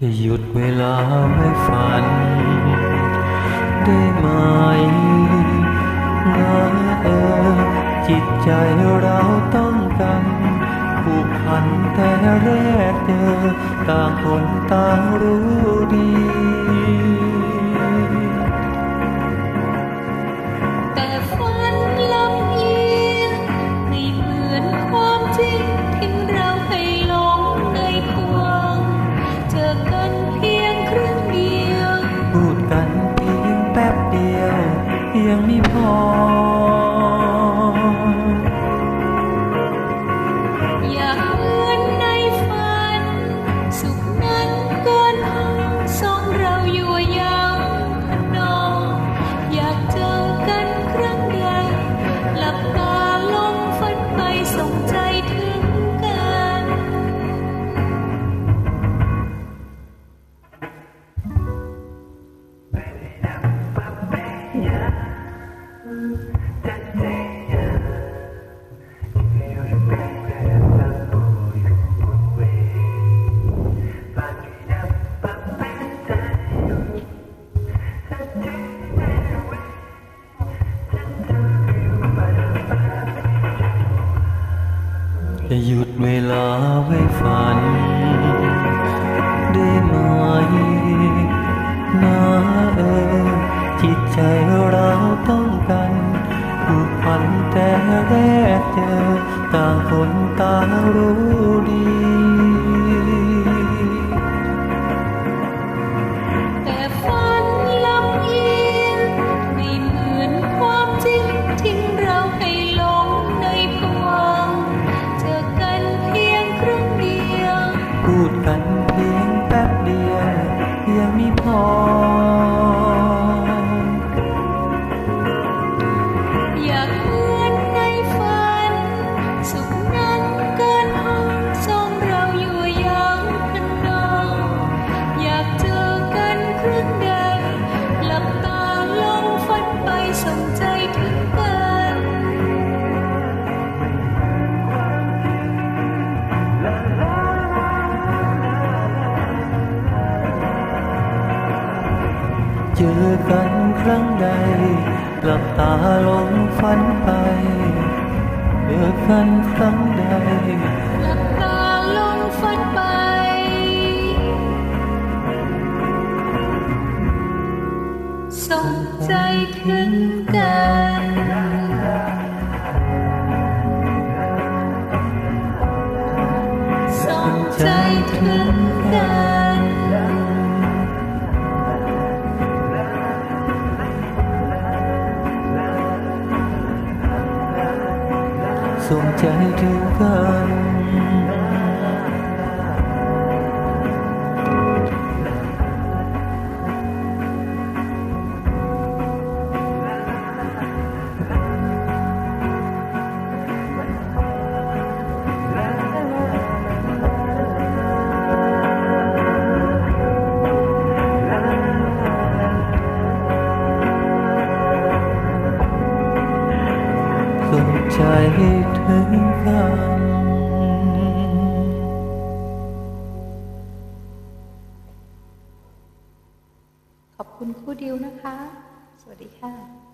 นหยุดเวลาไว้ฝัน ได้ไหมนะเออ จิตใจเราต้องกันผูกพันแต่แรกเจอต่างคนต่างรู้ดีแต่ฝันลำเอียงไม่เหมือนความจริง เวลาไว้ฝัน ได้ไหมนะเออจิตใจเราต้องกันผูกพันแต่แรกเจอต่างคนต่างรู้ดี เจอกันครั้งใดหลับตาลงฝันไป เจอกันครั้งใดหลับตาลงฝันไป สงใจถึงกันสงใจถึงกัน ส่งใจถึงกัน ใจถึงกันขอบคุณครู่ดิวนะคะ สวัสดีค่ะ